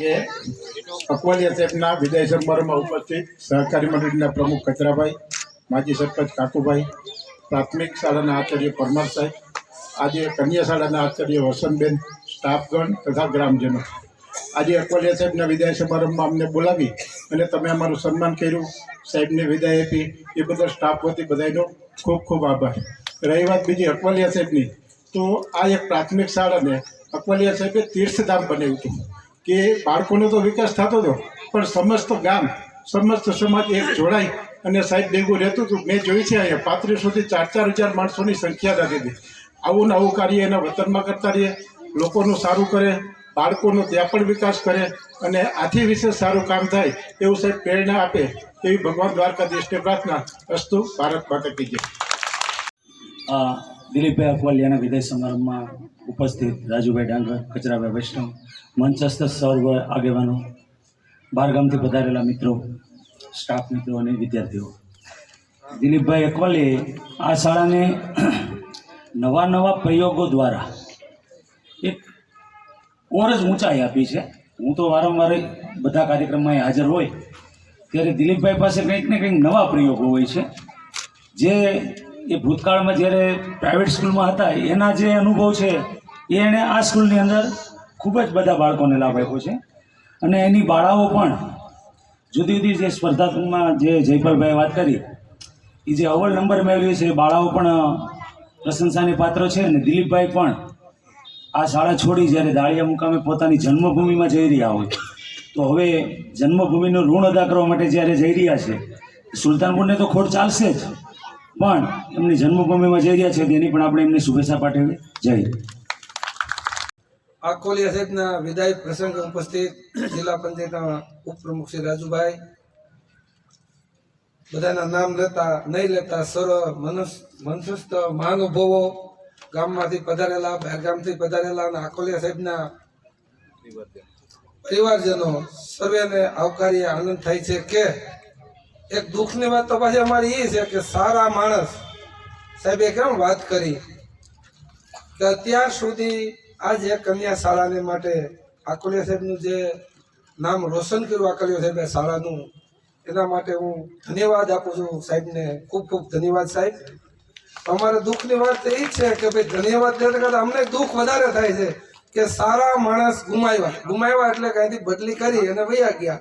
જે અકવાલિયા સાહેબના વિદાય સમારોહમાં ઉપસ્થિત સહકારી મંડળીના પ્રમુખ કચરાભાઈ, માજી સરપંચ કાકુભાઈ, પ્રાથમિક શાળાના આચાર્ય પરમાર સાહેબ, આજે કન્યા શાળાના આચાર્ય વસંતબેન, સ્ટાફગણ તથા ગ્રામજનો. આજે અકવાલિયા સાહેબના વિદાય સમારંભમાં અમને બોલાવી અને તમે અમારું સન્માન કર્યું, સાહેબને વિદાય આપી, એ બધા સ્ટાફ વતી બધાનો ખૂબ ખૂબ આભાર. રહી વાત બીજી અકવાલિયા સાહેબની, તો આ એક પ્રાથમિક શાળાને અકવાલિયા સાહેબે તીર્થધામ બનાવ્યું હતું. કે બાળકોનો તો વિકાસ થતો હતો પણ સમસ્ત ગામ, સમસ્ત સમાજ એક જોડાઈ અને સાહેબ ભેગું રહેતું હતું. મેં જોયું છે અહીંયા પાંત્રીસોથી ચાર ચાર હજાર માણસોની સંખ્યા થતી હતી. આવું ને આવું કાર્ય એના વતનમાં કરતા રહીએ. લોકોનું સારું કરે, બાળકોનો ત્યાં પણ વિકાસ કરે અને આથી વિશેષ સારું કામ થાય એવું સાહેબ પ્રેરણા આપે એવી ભગવાન દ્વારકાધીશને પ્રાર્થના. અસ્તુ ભારત માતા કીજે દિલીપભાઈ અકવાલિયાના વિદાય સમારંભમાં ઉપસ્થિત રાજુભાઈ ડાંગર, કચરાભાઈ વૈષ્ણવ, મંચસ્થ સર્વ આગેવાનો બહારગામથી પધારેલા મિત્રો, સ્ટાફ મિત્રો અને વિદ્યાર્થીઓ. દિલીપભાઈ અકવાલીએ આ શાળાને નવા નવા પ્રયોગો દ્વારા એક ઓર જ ઊંચાઈ આપી છે. હું તો વારંવાર બધા કાર્યક્રમમાં હાજર હોય, ત્યારે દિલીપભાઈ પાસે કંઈક ને કંઈક નવા પ્રયોગો હોય છે, જે એ ભૂતકાળમાં જ્યારે પ્રાઇવેટ સ્કૂલમાં હતા, એના જે અનુભવ છે, એ એણે આ સ્કૂલની અંદર ખૂબ જ બધા બાળકોને લાભ આપ્યો છે. અને એની બાળાઓ પણ જુદી જુદી જે સ્પર્ધાત્મકમાં જે જયપાલભાઈએ વાત કરી, એ જે અવ્વલ નંબર મેળવ્યો છે, એ બાળાઓ પણ પ્રશંસાને પાત્ર છે અને દિલીપભાઈ પણ આ શાળા છોડી જ્યારે દાળિયા મુકામે પોતાની જન્મભૂમિમાં જઈ રહ્યા હોય, તો હવે જન્મભૂમિનું ઋણ અદા કરવા માટે જ્યારે જઈ રહ્યા છે, સુલતાનપુરને તો ખોટ ચાલશે જ. પણ એમની જન્મભૂમિમાં જઈ રહ્યા છે તેની પણ આપણે એમને શુભેચ્છા પાઠવી જઈએ હિન્દ. આકોલિયા સાહેબના વિદાય પ્રસંગે ઉપસ્થિત જિલ્લા પંચાયતના ઉપપ્રમુખ શ્રી રાજુભાઈ, બધાના નામ લેતા, નહીં લેતા સર્વ મનુષ્ય મનસસ્થ મહાનુભવો ગામમાંથી પધારેલા, બહારગામથી પધારેલા અને આકોલિયા સાહેબના પરિવારજનો સર્વેને આવકારી આનંદ થાય છે કે એક દુઃખની વાત તો પાછી અમારી એ છે કે સારા માણસ સાહેબે કેમ વાત કરી કે અત્યાર સુધી આ જે કન્યા શાળાને માટે આકોલિયા સાહેબનું જે નામ રોશન કર્યું, આકલિયા સાહેબે શાળાનું, એના માટે હું ધન્યવાદ આપું છું સાહેબને, ખૂબ ખૂબ ધન્યવાદ સાહેબ. અમારે દુઃખની વાત એ છે કે ભાઈ ધન્યવાદ કરતા, અમને દુઃખ વધારે થાય છે કે સારા માણસ ગુમાવ્યા. ગુમાવ્યા એટલે કાંઈથી બદલી કરી અને વયા ગયા.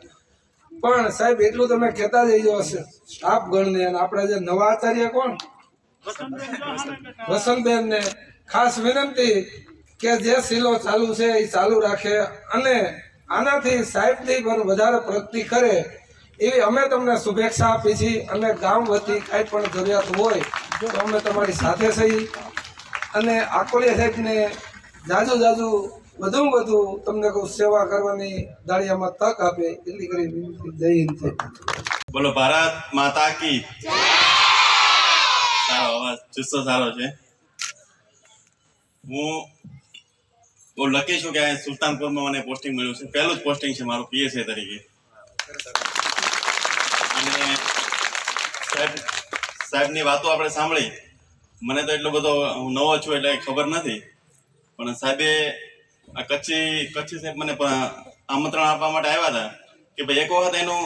પણ સાહેબ, એટલું તમે કહેતા જઈજો હશે. સ્ટાફ ગણને આપણા જે નવા આચાર્ય કોણ? વસંતબેન ને ખાસ વિનંતી કે જે સિલો ચાલુ છે એ ચાલુ રાખે અને આનાથી સાહેબની પણ વધારે પ્રગતિ કરે એવી અમે તમને શુભેચ્છા આપી છીએ. અને ગામ વતી કાંઈ પણ જરૂરિયાત હોય તો અમે તમારી સાથે છીએ. અને આકોલિયા સાહેબને જાજુ જાજુ વધુ વધુ તમને કહું, સેવા કરવાની દાળિયામાં તક આપે એટલી કરી વિનંતી. જય હિન્દ બોલો, ભારત માતા કી. સારો અવાજ, જુસ્સો સારો છે. હું બહુ લકી છું કે સુલતાનપુરમાં મને પોસ્ટિંગ મળ્યું છે. પહેલું જ પોસ્ટિંગ છે મારું પીએસએ તરીકે. અને સાહેબ, સાહેબની વાતો આપણે સાંભળી. મને તો એટલો બધો, હું નવો છું એટલે ખબર નથી. પણ સાહેબે આ કચ્છી કચ્છી સાહેબ મને આમંત્રણ આપવા માટે આવ્યા હતા કે ભાઈ એક વખત એનું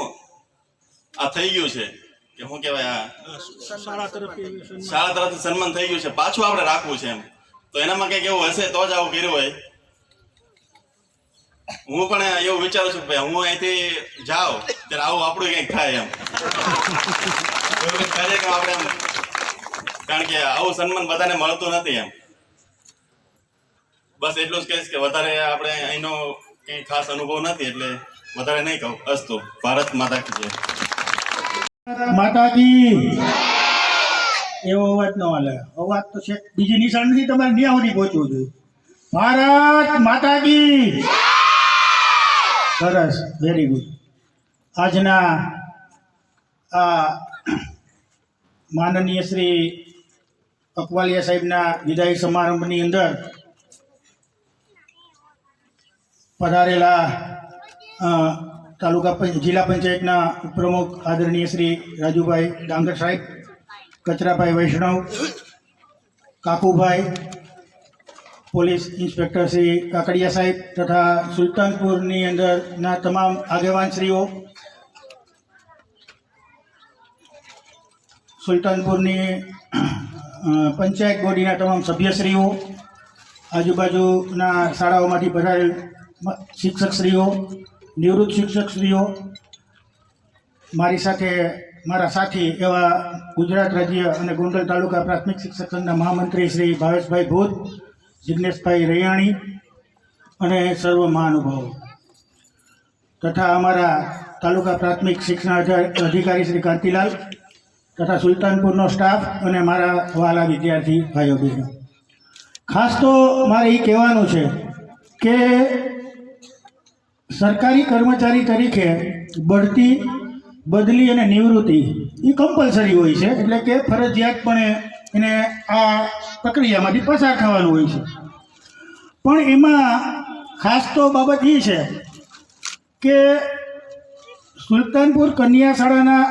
આ થઈ ગયું છે કે શું કહેવાય આ? શાળા તરફથી સન્માન થઈ ગયું છે. પાછું આપણે રાખવું છે એમ. તો એનામાં કંઈક એવું હશે તો જ આવું કર્યું હોય. હું પણ એવું વિચારું છું કે ભાઈ હું અહીંથી જાઉં ત્યારે આવું આપણું કંઈક થાય એમ. કાર્યક્રમ આપણે એમ. કારણ કે આવું સન્માન બધાને મળતું નથી એમ. બસ એટલું જ કહીશ કે વધારે આપણે અહીંનો કંઈ ખાસ અનુભવ નથી, એટલે વધારે નહીં કહું. અસ્તુ. ભારત માતા કી માતાજી! એવો અવાજ ન હાલે અવાજ તો છે બીજી નિશાન નથી, તમારે ન્યા સુધી પહોંચવું જોઈએ. ભારત માતાજી! સરસ. વેરી ગુડ આજના આ માનનીય શ્રી અકવાલિયા સાહેબના વિદાય સમારંભની અંદર પધારેલા તાલુકા જિલ્લા પંચાયતના પ્રમુખ આદરણીય શ્રી રાજુભાઈ ડાંગર સાહેબ, કચરાભાઈ વૈષ્ણવ, કાકુભાઈ, પોલીસ ઇન્સ્પેક્ટર શ્રી કાકડિયા સાહેબ તથા સુલતાનપુરની અંદરના તમામ આગેવાનશ્રીઓ, સુલતાનપુરની પંચાયત બોડીના તમામ સભ્યશ્રીઓ, આજુબાજુના શાળાઓમાંથી પધારેલ શિક્ષકશ્રીઓ, નિવૃત્ત શિક્ષકશ્રીઓ, મારી સાથે મારા સાથી એવા ગુજરાત રાજ્ય અને ગોંડલ તાલુકા પ્રાથમિક શિક્ષક સંઘના મહામંત્રી શ્રી ભાવેશભાઈ ભૂત જિજ્ઞેશભાઈ રૈયાણી અને સર્વ મહાનુભાવો તથા અમારા તાલુકા પ્રાથમિક શિક્ષણ અધિકારી શ્રી કાંતિલાલ તથા સુલતાનપુરનો સ્ટાફ અને મારા વાલા વિદ્યાર્થી ભાઈઓ બહેનો ખાસ તો મારે એ કહેવાનું છે કે સરકારી કર્મચારી તરીકે બઢતી, બદલી અને નિવૃત્તિ એ કમ્પલસરી હોય છે. એટલે કે ફરજિયાતપણે એને આ પ્રક્રિયામાંથી પસાર થવાનું હોય છે. પણ એમાં ખાસ તો બાબત એ છે કે સુલતાનપુર કન્યા શાળાના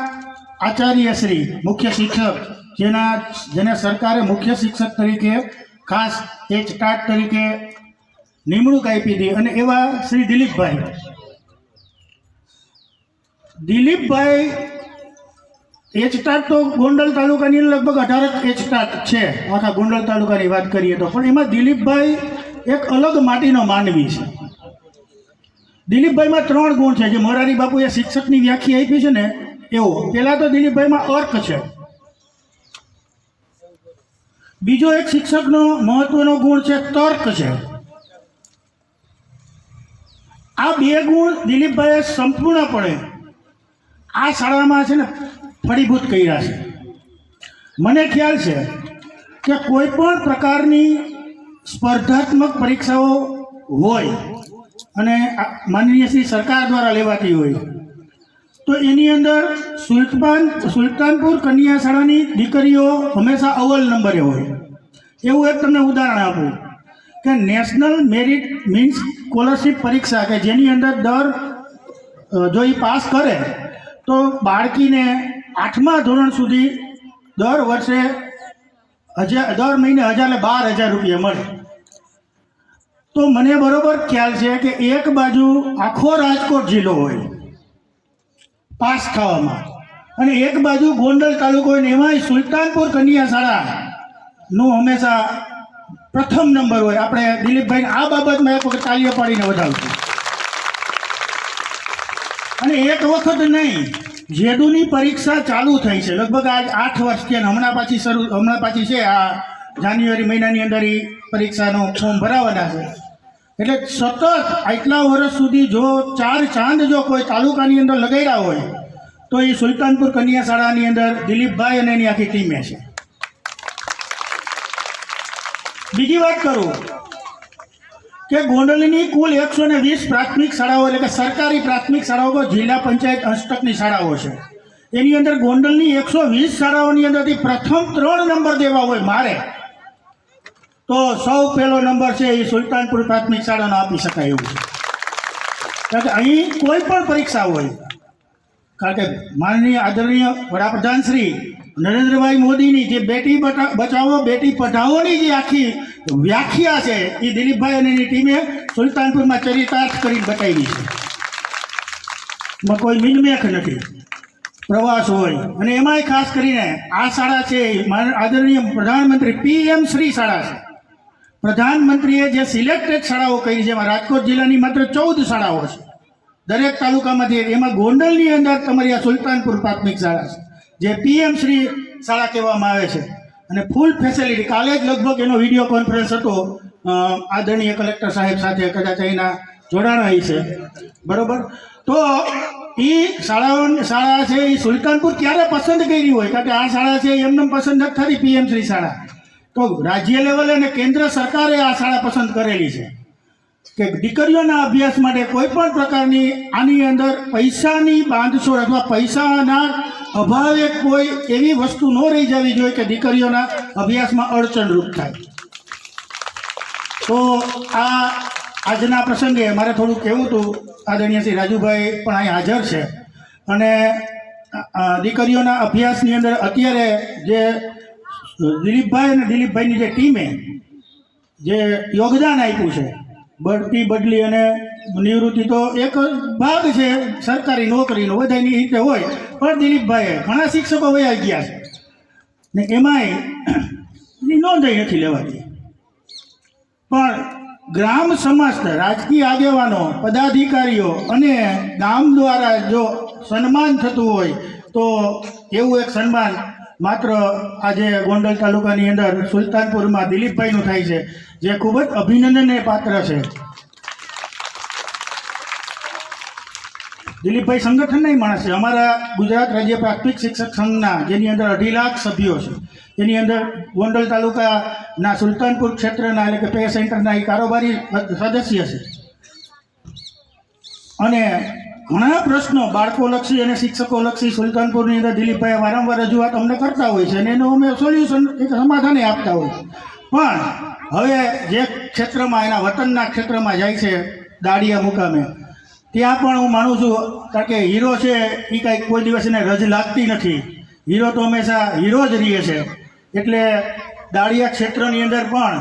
આચાર્યશ્રી મુખ્ય શિક્ષક જેના, જેને સરકારે મુખ્ય શિક્ષક તરીકે ખાસ એક સ્ટાર્ટ તરીકે નિમણૂક આપી હતી. અને એવા શ્રી દિલીપભાઈ દિલીપભાઈ એચટાટ તો ગોંડલ તાલુકાની લગભગ અઢાર એચટાટ છે. આખા ગોંડલ તાલુકાની વાત કરીએ તો. પણ એમાં દિલીપભાઈ એક અલગ માટીનો માનવી છે. દિલીપભાઈમાં ત્રણ ગુણ છે. જે મોરારી બાપુએ શિક્ષકની વ્યાખ્યા આપી છે ને, એવો. પહેલાં તો દિલીપભાઈમાં અર્ક છે. બીજો એક શિક્ષકનો મહત્વનો ગુણ છે, તર્ક છે. આ બે ગુણ દિલીપભાઈએ સંપૂર્ણપણે આ શાળામાં છે ને ફળીભૂત કર્યા છે. મને ખ્યાલ છે કે કોઈ પણ પ્રકારની સ્પર્ધાત્મક પરીક્ષાઓ હોય અને માનનીય શ્રી સરકાર દ્વારા લેવાતી હોય, તો એની અંદર સુલતાન, સુલતાનપુર કન્યા શાળાની દીકરીઓ હંમેશા અવ્વલ નંબરે હોય. એવું એક તમને ઉદાહરણ આપું કે નેશનલ મેરિટ મીન્સ સ્કોલરશિપ પરીક્ષા કે જેની અંદર દર જો એ પાસ કરે તો બાળકીને આઠમા ધોરણ સુધી દર વર્ષે હજાર દર મહિને હજાર એટલે બાર હજાર રૂપિયા મળે. તો મને બરોબર ખ્યાલ છે કે એક બાજુ આખો રાજકોટ જિલ્લો હોય, પાસ થવામાં અને એક બાજુ ગોંડલ તાલુકો હોય ને એમાંય સુલતાનપુર કન્યા શાળાનું હંમેશા પ્રથમ નંબર હોય. આપણે દિલીપભાઈને આ બાબતમાં એક વખત તાલીઓ પાડીને વધાવશું અને એક વખત નહીં જેડુની પરીક્ષા ચાલુ થઈ છે. લગભગ આજ આઠ વર્ષ થયા હમણાં પાછી શરૂ, હમણાં પાછી છે, આ જાન્યુઆરી મહિનાની અંદર એ પરીક્ષાનું ફોર્મ ભરાવાના છે. એટલે સતત આટલા વર્ષ સુધી જો ચાર ચાંદ જો કોઈ તાલુકાની અંદર લગાડ્યા હોય, તો એ સુલતાનપુર કન્યા શાળાની અંદર દિલીપભાઈ અને એની આખી ટીમે છે. બીજી વાત કરું કે ગોંડલની કુલ એકસો ને વીસ પ્રાથમિક શાળાઓ એટલે કે સરકારી પ્રાથમિક શાળાઓ જિલ્લા પંચાયત હસ્તકની શાળાઓ છે. એની અંદર ગોંડલની એકસો વીસ શાળાઓની અંદરથી પ્રથમ ત્રણ નંબર દેવા હોય મારે. તો સૌ પહેલો નંબર છે એ સુલતાનપુર પ્રાથમિક શાળાનો આપી શકાય એવું છે. કે અહીં કોઈ પણ પરીક્ષા હોય, કારણ કે માનનીય આદરણીય વડાપ્રધાન શ્રી નરેન્દ્રભાઈ મોદીની જે બેટી બચાવો, બેટી પઢાઓની જે આખી વ્યાખ્યા છે એ દિલીપભાઈ અને એની ટીમે સુલતાનપુરમાં ચરિતાર્થ કરી બતાવી છે. કોઈ મિનમેખ નથી. પ્રવાસ હોય. અને એમાંય ખાસ કરીને આ શાળા છે આદરણીય પ્રધાનમંત્રી પીએમ શ્રી શાળા છે. પ્રધાનમંત્રીએ જે સિલેક્ટેડ શાળાઓ કરી છે, એમાં રાજકોટ જિલ્લાની માત્ર ચૌદ શાળાઓ છે. દરેક તાલુકામાંથી એમાં ગોંડલની અંદર તમારી આ સુલતાનપુર પ્રાથમિક શાળા છે, જે પીએમ શ્રી શાળા કહેવામાં આવે છે. અને ફૂલ ફેસિલિટી કાલે જ લગભગ એનો વીડિયો કોન્ફરન્સ હતો આદરણીય કલેક્ટર સાહેબ સાથે, કદાચ અહીંના જોડાણ છે. બરાબર? તો એ શાળાઓ શાળા છે એ સુલતાનપુર ક્યારે પસંદ કરી હોય? કારણ કે આ શાળા છે એમને પસંદ નથી થતી પીએમસી શાળા. તો રાજ્ય લેવલે અને કેન્દ્ર સરકારે આ શાળા પસંદ કરેલી છે. કે દીકરીઓના અભ્યાસ માટે કોઈ પણ પ્રકારની આની અંદર પૈસાની બાંધછોડ અથવા પૈસાના અભાવે કોઈ એવી વસ્તુ ન રહી જવી જોઈએ કે દીકરીઓના અભ્યાસમાં અડચણરૂપ થાય. તો આ આજના પ્રસંગે મારે થોડું કહેવું હતું. આદરણીય શ્રી રાજુભાઈ પણ અહીં હાજર છે. અને દીકરીઓના અભ્યાસની અંદર અત્યારે જે દિલીપભાઈ અને દિલીપભાઈની જે ટીમે જે યોગદાન આપ્યું છે, બઢતી બદલી અને નિવૃત્તિ તો એક ભાગ છે, સરકારી નોકરીનો બધાની રીતે હોય. પણ દિલીપભાઈએ ઘણા શિક્ષકો વયા ગયા છે. ને એમાંય નોંધાઈ નથી લેવાતી. પણ ગ્રામ સમસ્ત રાજકીય આગેવાનો, પદાધિકારીઓ અને ગામ દ્વારા જો સન્માન થતું હોય, તો એવું એક સન્માન માત્ર આજે ગોંડલ તાલુકાની અંદર સુલતાનપુરમાં દિલીપભાઈનું થાય છે, જે ખૂબ જ અભિનંદનને પાત્ર છે. દિલીપભાઈ સંગઠનના માણસ છે. અમારા ગુજરાત રાજ્ય પ્રાથમિક શિક્ષક સંઘના, જેની અંદર અઢી લાખ સભ્યો છે. એની અંદર ગોંડલ તાલુકાના સુલતાનપુર ક્ષેત્રના એટલે કે પે સેન્ટરના એ કારોબારી સદસ્ય છે. અને ઘણા પ્રશ્નો બાળકોલક્ષી અને શિક્ષકોલક્ષી સુલતાનપુરની અંદર દિલીપભાઈ વારંવાર રજૂઆત અમને કરતા હોય છે અને એનું અમે સોલ્યુશન એક સમાધાને આપતા હોય પણ હવે જે ક્ષેત્રમાં, એના વતનના ક્ષેત્રમાં જાય છે દાડિયા મુકામે ત્યાં પણ હું માનું છું, કારણ કે હીરો છે એ કાંઈ કોઈ દિવસ એને રજ લાગતી નથી. હીરો તો હંમેશા હીરો જ રહીએ છે. એટલે દાળિયા ક્ષેત્રની અંદર પણ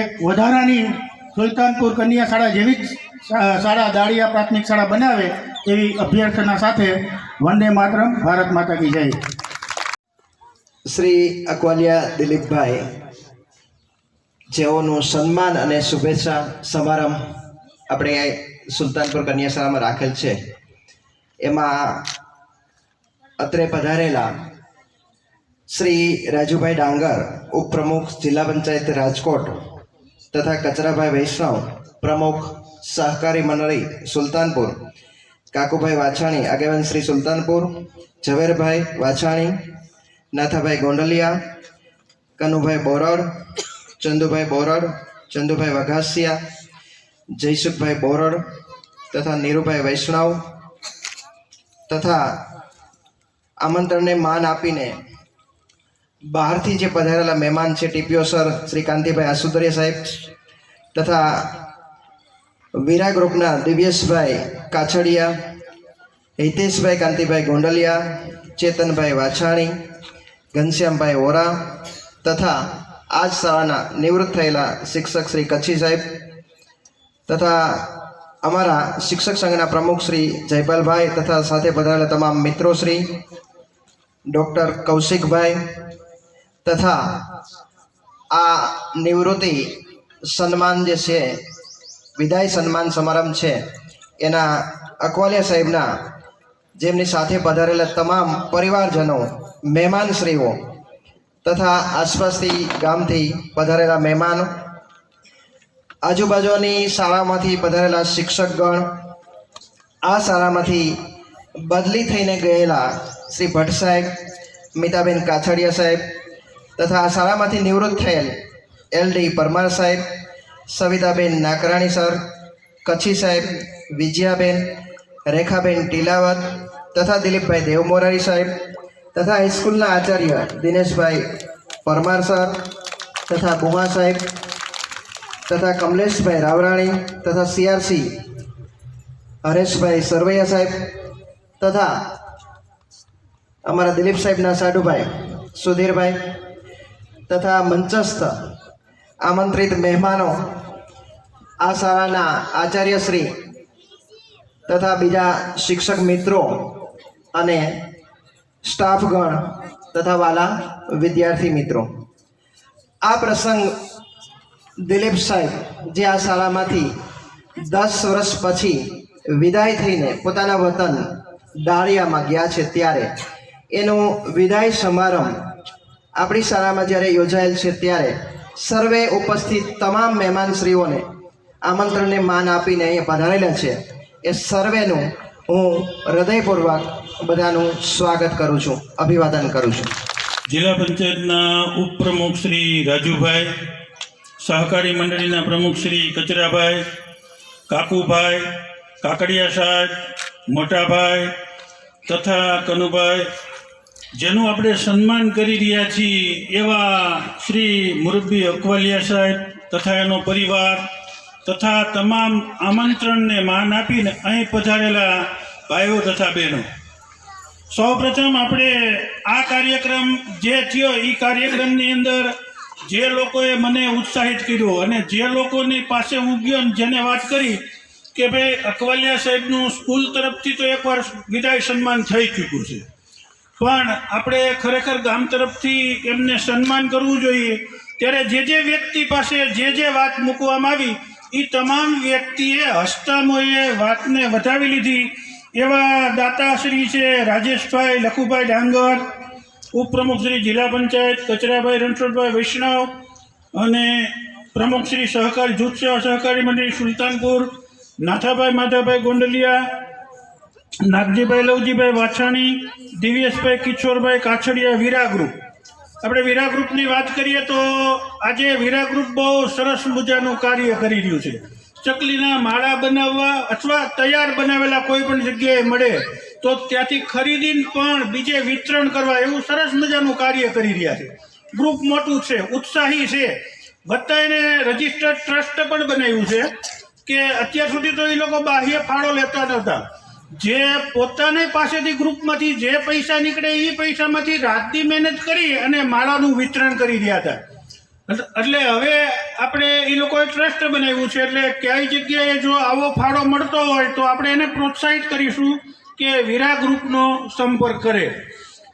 એક વધારાની સુલતાનપુર કન્યા શાળા જેવી જ શાળા, દાળિયા પ્રાથમિક શાળા બનાવે એવી અભ્યર્થના સાથે વંદે માતરમ, ભારત માતા કી જય. શ્રી અકવાલિયા દિલીપભાઈ, જેઓનું સન્માન અને શુભેચ્છા સમારંભ આપણે સુલતાનપુર કન્યાશાળામાં રાખેલ છે. એમાં અત્રે પધારેલા શ્રી રાજુભાઈ ડાંગર, ઉપપ્રમુખ જિલ્લા પંચાયત રાજકોટ તથા કચરાભાઈ વૈષ્ણવ, પ્રમુખ સહકારી મંડળી સુલતાનપુર, કાકુભાઈ વાછાણી, આગેવાન શ્રી સુલતાનપુર, ઝવેરભાઈ વાછાણી, નાથાભાઈ ગોંડલિયા, કનુભાઈ બોરડ, ચંદુભાઈ બોરડ, ચંદુભાઈ વઘાસિયા, જયસુખભાઈ બોરડ તથા નીરુભાઈ વૈષ્ણવ તથા આમંત્રણને માન આપીને બહારથી જે પધારેલા મહેમાન છે, ટીપીઓ સર, શ્રી કાંતિભાઈ આસુદરિયા સાહેબ તથા વીરા ગ્રુપના દિવ્યેશભાઈ કાછડિયા, હિતેશભાઈ કાંતિભાઈ ગોંડલિયા, ચેતનભાઈ વાછાણી, ઘનશ્યામભાઈ ઓરા તથા આજ શાળાના નિવૃત્ત થયેલા શિક્ષક શ્રી કચ્છી સાહેબ તથા અમારા શિક્ષક સંઘના પ્રમુખ શ્રી જયપાલભાઈ તથા સાથે પધારેલા તમામ મિત્રો શ્રી, ડૉક્ટર કૌશિકભાઈ તથા આ નિવૃત્તિ સન્માન જે છે, વિદાય સન્માન સમારંભ છે, એના અકવાલિયા સાહેબના, જેમની સાથે પધારેલા તમામ પરિવારજનો, મહેમાનશ્રીઓ તથા આસપાસથી ગામથી પધારેલા મહેમાનો આજુબાજુની શાળામાંથી પધારેલા શિક્ષકગણ આ શાળામાંથી બદલી થઈને ગયેલા શ્રી ભટ્ટ સાહેબ, મિતાબેન કાછડિયા સાહેબ તથા આ શાળામાંથી નિવૃત્ત થયેલ એલ ડી પરમાર સાહેબ, સવિતાબેન નાકરાણી સર, કચ્છી સાહેબ, વિજયાબેન, રેખાબેન ટીલાવત તથા દિલીપભાઈ દેવમોરારી સાહેબ તથા હાઈસ્કૂલના આચાર્ય દિનેશભાઈ પરમાર સર તથા બુમા સાહેબ તથા કમલેશભાઈ રાવરાણી તથા સીઆરસી હરેશભાઈ સરવૈયા સાહેબ તથા અમારા દિલીપ સાહેબના સાડુભાઈ સુધીરભાઈ તથા મંચસ્થ આમંત્રિત મહેમાનો આ શાળાના આચાર્યશ્રી તથા બીજા શિક્ષક મિત્રો અને સ્ટાફગણ તથા વાલા વિદ્યાર્થી મિત્રો. આ પ્રસંગ દિલીપ સાહેબ, જે આ શાળામાંથી દસ વર્ષ પછી વિદાય થઈને પોતાના વતન ડાળિયામાં ગયા છે ત્યારે એનો વિદાય સમારંભ આપણી શાળામાં જ્યારે યોજાયેલ છે ત્યારે સર્વે ઉપસ્થિત તમામ મહેમાનશ્રીઓને આમંત્રણને માન આપીને અહીંયા પધારેલા છે. એ સર્વેનું હું હૃદયપૂર્વક બધાનું સ્વાગત કરું છું, અભિવાદન કરું છું. જિલ્લા પંચાયતના ઉપપ્રમુખ શ્રી રાજુભાઈ સહકારી મંડળીના પ્રમુખ શ્રી કચરાભાઈ, કાકુભાઈ કાકડિયા સાહેબ મોટાભાઈ તથા કનુભાઈ, જેનું આપણે સન્માન કરી રહ્યા છીએ એવા શ્રી મુરબ્બી અકવાલિયા સાહેબ તથા એનો પરિવાર તથા તમામ આમંત્રણને માન આપીને અહીં પધારેલા ભાઈઓ તથા બહેનો. સૌપ્રથમ આપણે આ કાર્યક્રમ જે થયો એ કાર્યક્રમની અંદર જે લોકોએ મને ઉત્સાહિત કર્યો અને જે લોકોની પાસે હું ગયો જેને વાત કરી કે ભાઈ અકવાલિયા સાહેબનું સ્કૂલ તરફથી તો એકવાર વિદાય સન્માન થઈ ચૂક્યું છે. પણ આપણે ખરેખર ગામ તરફથી એમને સન્માન કરવું જોઈએ. ત્યારે જે જે વ્યક્તિ પાસે જે જે વાત મૂકવામાં આવી એ તમામ વ્યક્તિએ હસ્તામોએ વાતને વધાવી લીધી. એવા દાતાશ્રી છે રાજેશભાઈ લખુભાઈ ડાંગર ઉપપ્રમુખ શ્રી જિલ્લા પંચાયત કચરાભાઈ રણછોડભાઈ વૈષ્ણવ અને પ્રમુખ શ્રી સહકારી જૂથ સહકારી મંડળી સુલતાનપુર, નાથાભાઈ માધાભાઈ ગોંડલિયા, નાગજીભાઈ લવજીભાઈ વાછાણી દિવ્યેશભાઈ કિશોરભાઈ કાછડિયા વીરા ગ્રુપ આપણે વીરા ગ્રુપની વાત કરીએ તો આજે વીરા ગ્રુપ બહુ સરસ મજાનું કાર્ય કરી રહ્યું છે. ચકલીના માળા બનાવવા અથવા તૈયાર બનાવેલા કોઈ પણ જગ્યાએ મળે તો ત્યાંથી ખરીદીને પણ બીજે વિતરણ કરવા એવું સરસ મજાનું કાર્ય કરી રહ્યા છે. ગ્રુપ મોટું છે, ઉત્સાહી છે. વત્તા એને રજિસ્ટર્ડ ટ્રસ્ટ પણ બનાવ્યું છે કે અત્યાર સુધી તો એ લોકો બાહ્ય ફાળો લેતા નહોતા જે પોતાની પાસેથી ગ્રુપમાંથી જે પૈસા નીકળે એ પૈસામાંથી રાતની મહેનત કરી અને માળાનું વિતરણ કરી રહ્યા હતા. એટલે હવે આપણે એ લોકોએ ટ્રસ્ટ બનાવ્યું છે, એટલે ક્યાંય જગ્યાએ જો આવો ફાળો મળતો હોય તો આપણે એને પ્રોત્સાહિત કરીશું. કે વીરા ગ્રુપનો સંપર્ક કરે.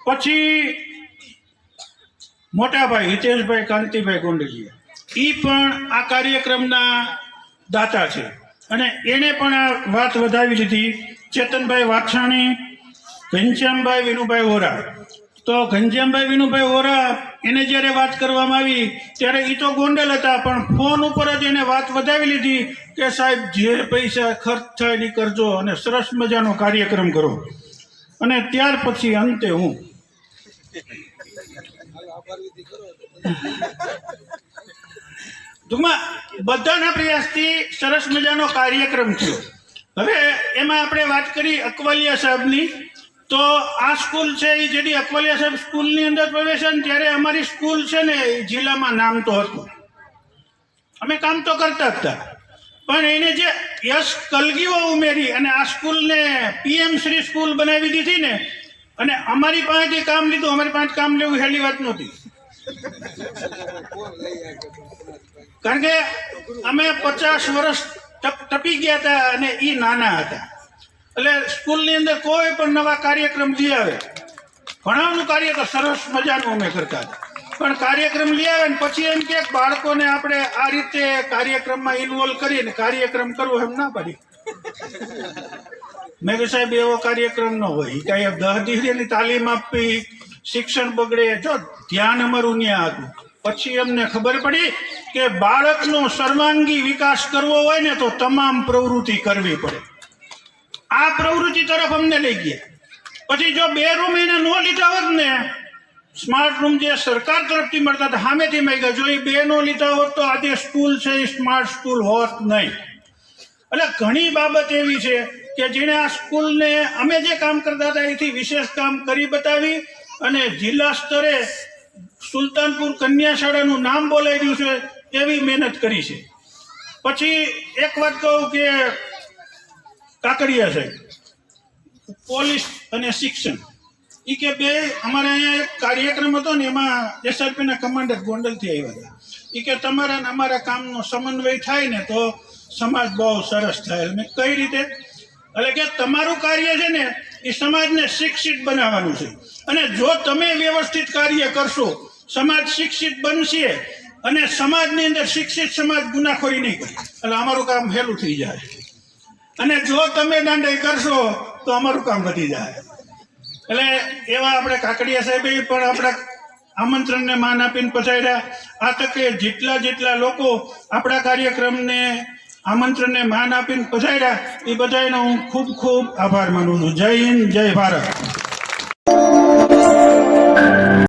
પછી મોટાભાઈ હિતેશભાઈ, કાંતિભાઈ ગોંડલિયા. એ પણ આ કાર્યક્રમના દાતા છે. અને એણે પણ આ વાત વધાવી દીધી ચેતનભાઈ વાછાણી, ઘનશ્યામભાઈ વિનુભાઈ વોરા. તો ઘનશ્યામભાઈ વિનુભાઈ ઓરા એને જ્યારે વાત કરવામાં આવી, ત્યારે એ તો ગોંડલ હતા, પણ ફોન ઉપર જ એને વાત વધાવી લીધી કે સાહેબ, જે પૈસા ખર્ચ થાય એ કરજો અને સરસ મજાનો કાર્યક્રમ કરો. અને ત્યાર પછી અંતે હું ટૂંકમાં બધાના પ્રયાસથી સરસ મજાનો કાર્યક્રમ થયો. હવે એમાં આપણે વાત કરી અકવાલિયા સાહેબની. તો આ સ્કૂલ છે એ જેડી અકવાલિયા સાહેબ સ્કૂલની અંદર પ્રવેશે ને ત્યારે અમારી સ્કૂલ છે ને એ જિલ્લામાં નામ તો હતું. અમે કામ તો કરતા હતા. પણ એને જે યશ કલગીઓ ઉમેરી અને આ સ્કૂલને પીએમ શ્રી સ્કૂલ બનાવી દીધી ને, અને અમારી પાસેથી કામ લીધું, અમારી પાસે કામ લેવું હેલી વાત નહોતી. કારણ કે અમે પચાસ વર્ષ ટપી ગયા હતા અને એ નાના હતા. એટલે સ્કૂલની અંદર કોઈ પણ નવા કાર્યક્રમ લઈ આવે. ભણાવવાનું કાર્ય તો સરસ મજાનું અમે કરતા પણ કાર્યક્રમ લઈ આવે ને પછી એમ કે બાળકોને આપણે આ રીતે કાર્યક્રમમાં ઇન્વોલ્વ કરીને કાર્યક્રમ કરવો એમ ના પડી. મેં કહ્યું સાહેબ, એવો કાર્યક્રમ ન હોય. કાંઈ દહ દિવસની તાલીમ આપવી, શિક્ષણ બગડે. જો, ધ્યાન અમારું ત્યાં હતું. પછી અમને ખબર પડી કે બાળકનો સર્વાંગી વિકાસ કરવો હોય ને તો તમામ પ્રવૃત્તિ કરવી પડે. આ પ્રવૃત્તિ તરફ અમને લઈ ગયા. પછી જો બે રૂમ એને ન લીધા હોત ને સ્માર્ટ રૂમ જે સરકાર તરફથી મળતા હતા, સામેથી માંગ્યા જો એ બે નો લીધા હોત તો આજે સ્કૂલ છે, એ સ્માર્ટ સ્કૂલ હોત નહીં. એટલે ઘણી બાબત એવી છે કે જેણે આ સ્કૂલને અમે જે કામ કરતા હતા, એથી વિશેષ કામ કરી બતાવી અને જિલ્લા સ્તરે સુલતાનપુર કન્યા શાળાનું નામ બોલાવ્યું છે, એવી મહેનત કરી છે. પછી એક વાત કહું કે કાકડિયા સાહેબ પોલીસ અને શિક્ષણ. એ કે બે અમારે અહીંયા એક કાર્યક્રમ હતો ને એમાં એસઆરપીના કમાન્ડર ગોંડલથી આવ્યા હતા. એ કે તમારા ને અમારા કામનો સમન્વય થાય ને તો સમાજ બહુ સરસ થાય. મેં કઈ રીતે? એટલે કે તમારું કાર્ય છે ને એ સમાજને શિક્ષિત બનાવવાનું છે. અને જો તમે વ્યવસ્થિત કાર્ય કરશો, સમાજ શિક્ષિત બનશે અને સમાજની અંદર શિક્ષિત સમાજ ગુનાખોરી નહીં કરે. એટલે અમારું કામ હેલું થઈ જાય. અને જો તમે દાંડાઈ કરશો, તો અમારું કામ વધી જાય. એટલે એવા આપણે કાકડિયા સાહેબે પણ આપણા આમંત્રણને માન આપીને પધાર્યા. આ તકે જેટલા જેટલા લોકો આપણા કાર્યક્રમને આમંત્રણને માન આપીને પધાર્યા, એ બધાનો હું ખૂબ ખૂબ આભાર માનું છું. જય હિન્દ, જય ભારત.